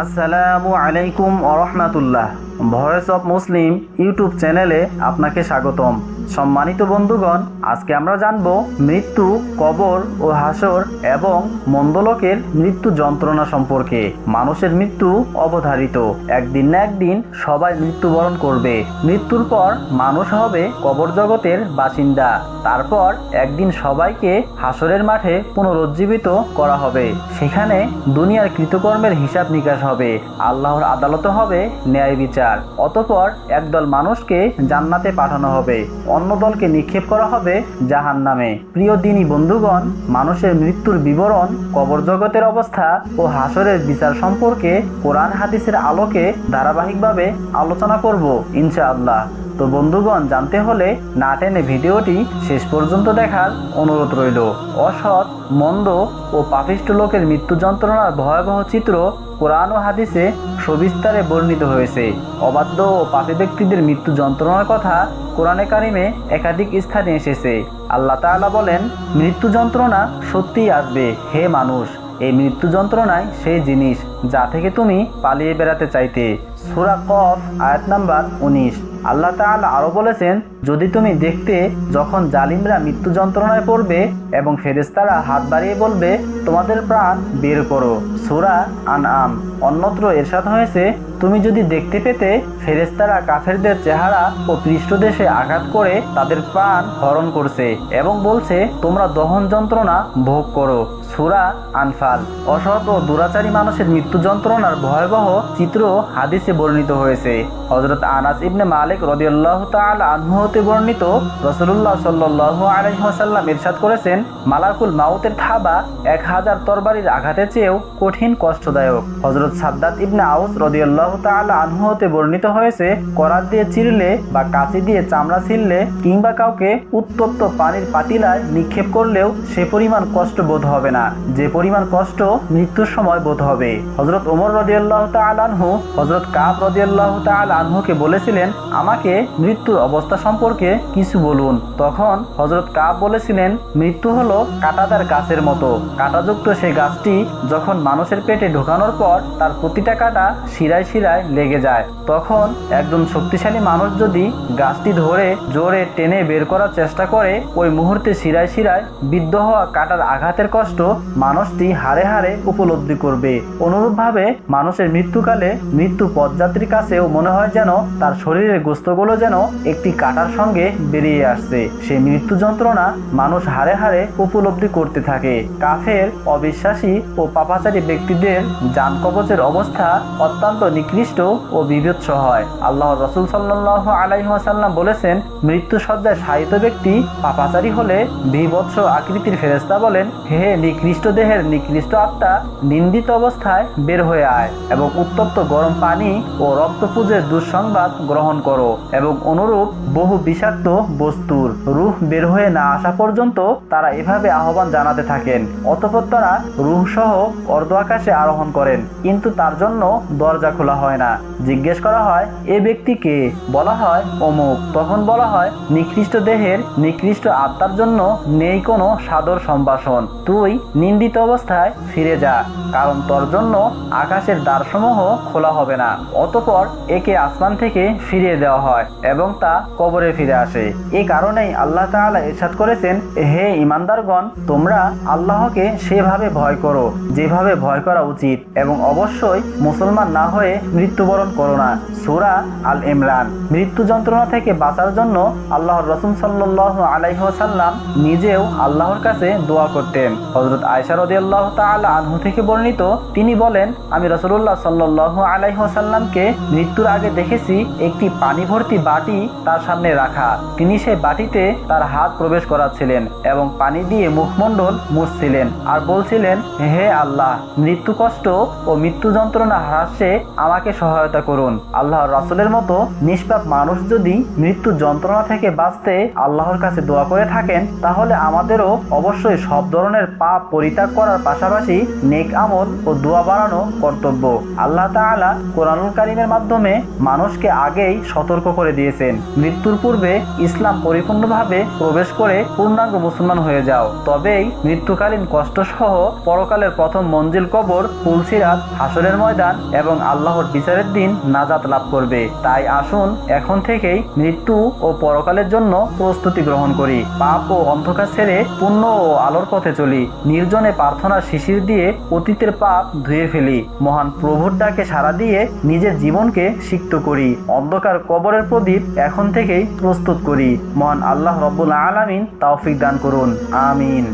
আসসালামু আলাইকুম আরহামাতুল্লাহ ভয়েস অফ মুসলিম ইউটিউব চ্যানেলে আপনাকে স্বাগতম। সম্মানিত বন্ধুগণ, আজকে আমরা জানব মৃত্যু, কবর ও হাসর এবং মন্দলোকের মৃত্যু যন্ত্রণা সম্পর্কে। মানুষের মৃত্যু অবধারিত। একদিন না একদিন সবাই মৃত্যুবরণ করবে। মৃত্যুর পর মানুষ হবে কবর জগতের বাসিন্দা। তারপর একদিন সবাইকে হাসরের মাঠে পুনরুজ্জীবিত করা হবে। সেখানে দুনিয়ার কৃতকর্মের হিসাব নিকাশ হবে। আল্লাহর আদালতে হবে ন্যায় বিচার। অতপর একদল মানুষকে জান্নাতে পাঠানো হবে। অন্য দলকে নিক্ষেপ করা হবে জাহান নামে প্রিয় দিনী বন্ধুগণ, মানুষের মৃত্যুর বিবরণ, কবর জগতের অবস্থা ও হাসরের বিচার সম্পর্কে কোরআন হাদিসের আলোকে ধারাবাহিকভাবে আলোচনা করব, ইনশাআল্লাহ। তো বন্ধুগণ, জানতে হলে না টেনে ভিডিওটি শেষ পর্যন্ত দেখার অনুরোধ রইল। অসৎ, মন্দ ও পাপিষ্ট লোকের মৃত্যু যন্ত্রণার ভয়াবহ চিত্র কোরআন ও হাদিসে সবিস্তারে বর্ণিত হয়েছে। অবাধ্য ও পাপী ব্যক্তিদের মৃত্যু যন্ত্রণার কথা কোরআনে কারিমে একাধিক স্থানে এসেছে। আল্লাহ তাআলা বলেন, মৃত্যু যন্ত্রণা সত্যিই আসবে। হে মানুষ, এই মৃত্যু যন্ত্রণায় সেই জিনিস যা থেকে তুমি পালিয়ে বেড়াতে চাইতে। সুরা কফ, আয়াত নাম্বার উনিশ। আল্লাহ তাল আরও বলেছেন যদি তুমি দেখতে যখন জালিমরা মৃত্যু যন্ত্রণায় পড়বে এবং ফেরেস্তারা হাত বাড়িয়ে বলবে, তোমাদের প্রাণ বের করো। সুরা আন আম অন্যত্র এরশাদ হয়েছে, তুমি যদি দেখতে পেতে ফেরেস্তারা কাফেরদের চেহারা ও পৃষ্ঠদেশে আঘাত করে তাদের প্রাণ হরণ করছে এবং বলছে, তোমরা দহন যন্ত্রণা ভোগ করো। সুরা আনফাল। অসৎ ও দুরাচারী মানুষের মৃত্যু যন্ত্রণার ভয়াবহ চিত্র হাদিসে বর্ণিত হয়েছে। হজরত আনাস ইবনে মালিক রদিয়াল্লাহ তাল আনহু হতে বর্ণিত রসুল্লাহ সাল্লাহ আলহিহাসাল্লাম ইরশাদ করেছেন মালাকুল মাউতের থাবা এক হাজার তরবারির আঘাতের চেয়েও কঠিন, কষ্টদায়ক। হজরত সাদ্দাত ইবনা আউস রদিয়াল্লাহ তাল আনহু হতে বর্ণিত হয়েছে, করাত দিয়ে চিরলে বা কাঁচি দিয়ে চামড়া ছিললে কিংবা কাউকে উত্তপ্ত পানির পাতিলায় নিক্ষেপ করলেও সে পরিমাণ কষ্ট বোধ হবে না। যে পরিমাণ কষ্ট মৃত্যুর সময় বোধ হবে। হজরত ওমর রদিয়াল্লাহ তাল আনহু হজরত কাব রদিয়াল্লাহ তাল আনহুকে বলেছিলেন, আমাকে মৃত্যুর অবস্থা সম্পর্কে কিছু বলুন। তখন হজরত কাব বলেছিলেন, মৃত্যু হলো কাঁটাদার গাছের মতো। কাঁটাযুক্ত সেই গাছটি যখন মানুষের পেটে ঢোকানোর পর তার প্রতিটা কাঁটা শিরায় শিরায় লেগে যায়। তখন একজন শক্তিশালী মানুষ যদি গাছটি ধরে জোরে টেনে বের করার চেষ্টা করে, ওই মুহূর্তে শিরায় শিরায় বিদ্ধ হওয়া কাটার আঘাতের কষ্ট মানুষটি হারে হারে উপলব্ধি করবে। অনুরূপভাবে মানুষের মৃত্যুকালে মৃত্যু পদযাত্রীর কাছেও মনে হয় যেন তার শরীরের গোস্তগুলো যেন একটি কাটার সঙ্গে বেরিয়ে আসছে। সেই মৃত্যু যন্ত্রণা মানুষ হারে হারে উপলব্ধি করতে থাকে। কাফের, অবিশ্বাসী ও পাপাচারী ব্যক্তিদের যান কবচের অবস্থা অত্যন্ত নিকৃষ্ট ও বিভৎস হয়। আল্লাহ রসুল সাল্লাহ আলাইহাসাল্লাম বলেছেন, মৃত্যু সজ্জায় সাহিত্য ব্যক্তি পাপাচারী হলে বিভৎস আকৃতির ফেরেস্তা বলেন, হে নিকৃষ্ট দেহের নিকৃষ্ট আত্মা নিন্দিত অবস্থায় বের হয়ে আয় এবং উত্তপ্ত গরম পানি ও রক্তপুজের দুঃসংবাদ গ্রহণ করো এবং অনুরূপ বহু বিষাক্ত বস্তুর রুহ বের হয়ে না আসা পর্যন্ত তারা এভাবে আহ্বান জানাতে থাকেন। অতপর তারা রুহ সহ অর্ধ আকাশে আরোহণ করেন, কিন্তু তার জন্য দরজা খোলা হয় না। জিজ্ঞেস করা হয়, এ ব্যক্তিকে বলা হয়, অমুক। তখন বলা হয়, নিকৃষ্ট দেহের নিকৃষ্ট আত্মার জন্য নেই কোনো সাদর সম্ভাষণ। তুই নিন্দিত অবস্থায় ফিরে যা, কারণ তোর জন্য আকাশের দ্বারসমূহ খোলা হবে না। অতপর একে আসমান থেকে ফিরিয়ে দেওয়া হয় এবং তা কবরে ফিরে আসে। এ কারণেই আল্লাহ তাআলা ইরশাদ করেছেন, হে ইমানদারগণ, তোমরা আল্লাহকে সেভাবে ভয় করো, যেভাবে ভয় করা উচিত, এবং অবশ্যই মুসলমান না হয়ে মৃত্যুবরণ করো না। সুরা আল ইমরান। মৃত্যু যন্ত্রণা থেকে বাঁচার জন্য আল্লাহর রসুল সাল্লাহ আলাইসাল্লাম নিজেও আল্লাহর কাছে দোয়া করতেন। হজরত আয়সা রদিয়াল্লাহ তাআলা আনহু থেকে বর্ণিত, তিনি বলেন, আমি রসুল্লাহ সাল্লাহ আলাইসাল্লামকে মৃত্যুর আগে দেখেছি একটি পানি ভর্তি বাটি তার সামনে রাখা। তিনি সেই বাটিতে তার হাত প্রবেশ করাচ্ছিলেন এবং পানি দিয়ে মুখমণ্ডল মুছছিলেন আর বলছিলেন, হে আল্লাহ, মৃত্যু কষ্ট ও মৃত্যু যন্ত্রণা হ্রাসে আমাকে সহায়তা করুন। আল্লাহর রাসুলের মতো নিষ্পাপ মানুষ যদি মৃত্যু যন্ত্রণা থেকে বাঁচতে আল্লাহর কাছে দোয়া করে থাকেন, তাহলে আমাদেরও অবশ্যই সব ধরনের পাপ পরিত্যাগ করার পাশাপাশি নেক আমল ও দোয়া বাড়ানো কর্তব্য। আল্লাহ তাআলা কোরআনুল কারিমের মাধ্যমে মানুষকে আগেই সতর্ক করে দিয়েছেন। মৃত্যুর পূর্বে ইসলাম পরিপূর্ণভাবে প্রবেশ করে পূর্ণাঙ্গ মুসলমান হয়ে হয়ে যাও। তবেই মৃত্যুকালীন কষ্টসহ পরকালের প্রথম মঞ্জিল কবর, তুলসিরাত, হাসরের ময়দান এবং আল্লাহর বিচারের দিন নাজাত লাভ করবে। তাই আসুন এখন থেকেই মৃত্যু ও পরকালের জন্য প্রস্তুতি গ্রহণ করি। পাপ ও অন্ধকার ছেড়ে পুণ্য ও আলোর পথে চলি। নির্জনে প্রার্থনার শিশির দিয়ে অতীতের পাপ ধুয়ে ফেলি। মহান প্রভুর ডাকে সাড়া দিয়ে নিজের জীবনকে সিক্ত করি। অন্ধকার কবরের প্রদীপ এখন থেকেই প্রস্তুত করি। মহান আল্লাহ রব্বুল আলামিন তৌফিক দান করুন। আমিন